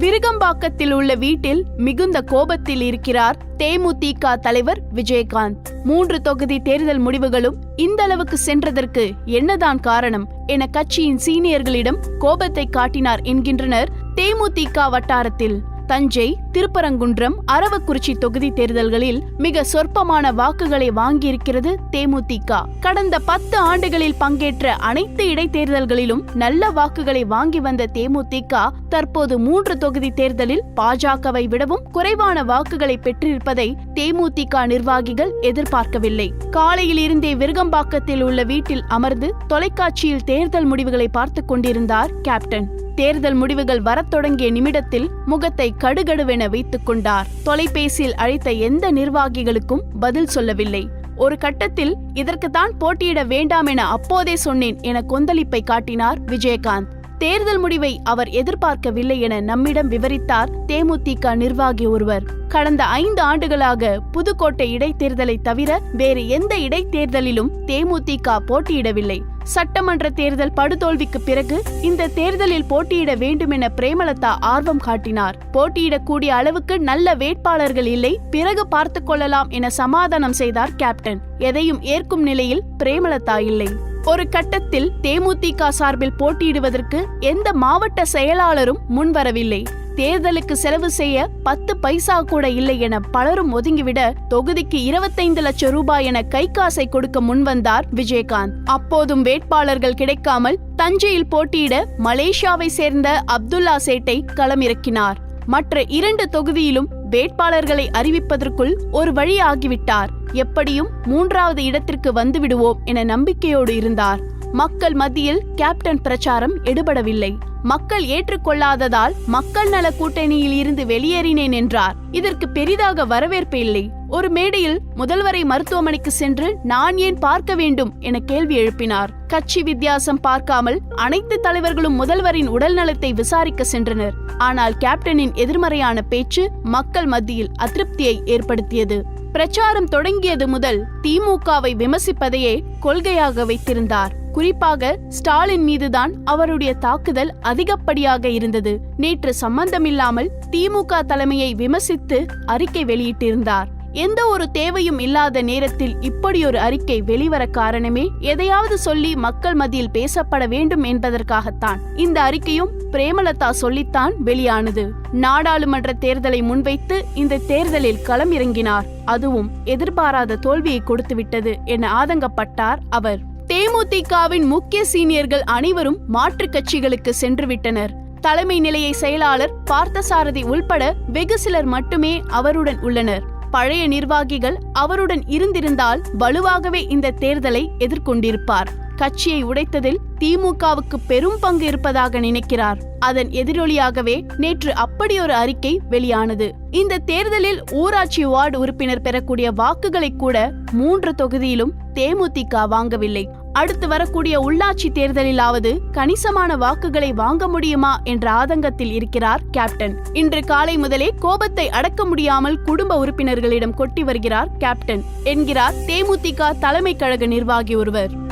விருகம்பாக்கத்தில் உள்ள வீட்டில் மிகுந்த கோபத்தில் இருக்கிறார் தேமுதிக தலைவர் விஜயகாந்த். மூன்று தொகுதி தேர்தல் முடிவுகளும் இந்த அளவுக்கு சென்றதற்கு என்னதான் காரணம் என கட்சியின் சீனியர்களிடம் கோபத்தை காட்டினார் என்கின்றனர் தேமுதிக வட்டாரத்தில். தஞ்சை திருப்பரங்குன்றம் அரவக்குறிச்சி தொகுதி தேர்தல்களில் மிக சொற்பமான வாக்குகளை வாங்கியிருக்கிறது தேமுதிக. கடந்த பத்து ஆண்டுகளில் பங்கேற்ற அனைத்து இடைத்தேர்தல்களிலும் நல்ல வாக்குகளை வாங்கி வந்த தேமுதிக தற்போது மூன்று தொகுதி தேர்தலில் பாஜகவை விடவும் குறைவான வாக்குகளை பெற்றிருப்பதை தேமுதிக நிர்வாகிகள் எதிர்பார்க்கவில்லை. காலையில் இருந்தே விருகம்பாக்கத்தில் உள்ள வீட்டில் அமர்ந்து தொலைக்காட்சியில் தேர்தல் முடிவுகளை பார்த்துக் கொண்டிருந்தார் கேப்டன். தேர்தல் முடிவுகள் வரத் தொடங்கிய நிமிடத்தில் முகத்தை கடுகடுவென வைத்துக் கொண்டார். தொலைபேசியில் அழைத்த எந்த நிர்வாகிகளுக்கும் பதில் சொல்லவில்லை. ஒரு கட்டத்தில் இதற்குத்தான் போட்டியிட வேண்டாம் என அப்போதே சொன்னேன் என கொந்தளிப்பை காட்டினார் விஜயகாந்த். தேர்தல் முடிவை அவர் எதிர்பார்க்கவில்லை என நம்மிடம் விவரித்தார் தேமுதிக நிர்வாகி ஒருவர். கடந்த ஐந்து ஆண்டுகளாக புதுக்கோட்டை இடைத்தேர்தலை தவிர வேறு எந்த இடைத்தேர்தலிலும் தேமுதிக போட்டியிடவில்லை. சட்டமன்ற தேர்தல் படுதோல்விக்கு பிறகு இந்த தேர்தலில் போட்டியிட வேண்டும் என பிரேமலதா ஆர்வம் காட்டினார். போட்டியிடக்கூடிய அளவுக்கு நல்ல வேட்பாளர்கள் இல்லை பிறகு பார்த்துக் கொள்ளலாம் என சமாதானம் செய்தார் கேப்டன். எதையும் ஏற்கும் நிலையில் பிரேமலதா இல்லை. ஒரு கட்டத்தில் தேமுதிக சார்பில் போட்டியிடுவதற்கு எந்த மாவட்ட செயலாளரும் முன்வரவில்லை. தேர்தலுக்கு செலவு செய்ய பத்து பைசா கூட இல்லை என பலரும் ஒதுங்கிவிட தொகுதிக்கு இருபத்தைந்து லட்சம் ரூபாய் என கை காசை கொடுக்க முன்வந்தார் விஜயகாந்த். அப்போதும் வேட்பாளர்கள் கிடைக்காமல் தஞ்சையில் போட்டியிட மலேசியாவை சேர்ந்த அப்துல்லா சேட்டை களமிறக்கினார். மற்ற இரண்டு தொகுதியிலும் வேட்பாளர்களை அறிவிப்பதற்குள் ஒரு வழி ஆகிவிட்டார். எப்படியும் மூன்றாவது இடத்திற்கு வந்துவிடுவோம் என நம்பிக்கையோடு இருந்தார். மக்கள் மத்தியில் கேப்டன் பிரச்சாரம் எடுபடவில்லை. மக்கள் ஏற்றுக்கொள்ளாததால் மக்கள் நல கூட்டணியில் இருந்து வெளியேறினேன் என்றார். இதற்கு பெரிதாக வரவேற்பு இல்லை. ஒரு மேடையில் முதல்வரை மருத்துவமனைக்கு சென்று நான் ஏன் பார்க்க வேண்டும் என கேள்வி எழுப்பினார். கட்சி வித்தியாசம் பார்க்காமல் அனைத்து தலைவர்களும் முதல்வரின் உடல் நலத்தை விசாரிக்க சென்றனர். ஆனால் கேப்டனின் எதிர்மறையான பேச்சு மக்கள் மத்தியில் அதிருப்தியை ஏற்படுத்தியது. பிரச்சாரம் தொடங்கியது முதல் திமுகவை விமர்சிப்பதையே கொள்கையாக வைத்திருந்தார். குறிப்பாக ஸ்டாலின் மீதுதான் அவருடைய தாக்குதல் அதிகப்படியாக இருந்தது. நேற்று சம்பந்தமில்லாமல் திமுக தலைமையை விமர்சித்து அறிக்கை வெளியிட்டிருந்தார். எந்த ஒரு தேவையும் இல்லாத நேரத்தில் இப்படியொரு அறிக்கை வெளிவர காரணமே? எதையாவது சொல்லி மக்கள் மத்தியில் பேசப்பட வேண்டும் என்பதற்காகத்தான். இந்த அறிக்கையும் பிரேமலதா சொல்லித்தான் வெளியானது. நாடாளுமன்ற தேர்தலை முன்வைத்து இந்த தேர்தலில் களம் இறங்கினார் அதுவும் எதிர்பாராத தோல்வியை கொடுத்துவிட்டது என ஆதங்கப்பட்டார் அவர். தேமுதிகவின் முக்கிய சீனியர்கள் அனைவரும் மாற்றுக் கட்சிகளுக்கு சென்று விட்டனர் தலைமை நிலைய செயலாளர் பார்த்தசாரதி உள்பட வெகு சிலர் மட்டுமே அவருடன் உள்ளனர். பழைய நிர்வாகிகள் அவருடன் இருந்திருந்தால் வலுவாகவே இந்த தேர்தலை எதிர்கொண்டிருப்பார். கட்சியை உடைத்ததில் திமுகவுக்கு பெரும் பங்கு இருப்பதாக நினைக்கிறார். அதன் எதிரொலியாகவே நேற்று அப்படியொரு அறிக்கை வெளியானது. இந்த தேர்தலில் ஊராட்சி வார்டு உறுப்பினர் பெறக்கூடிய வாக்குகளை கூட மூன்று தொகுதியிலும் தேமுதிக வாங்கவில்லை. அடுத்து வரக்கூடிய உள்ளாட்சி தேர்தலிலாவது கணிசமான வாக்குகளை வாங்க முடியுமா என்ற ஆதங்கத்தில் இருக்கிறார் கேப்டன். இன்று காலை முதலே கோபத்தை அடக்க முடியாமல் குடும்ப உறுப்பினர்களிடம் கொட்டி வருகிறார் கேப்டன் என்கிறார் தேமுதிக தலைமை கழக நிர்வாகி ஒருவர்.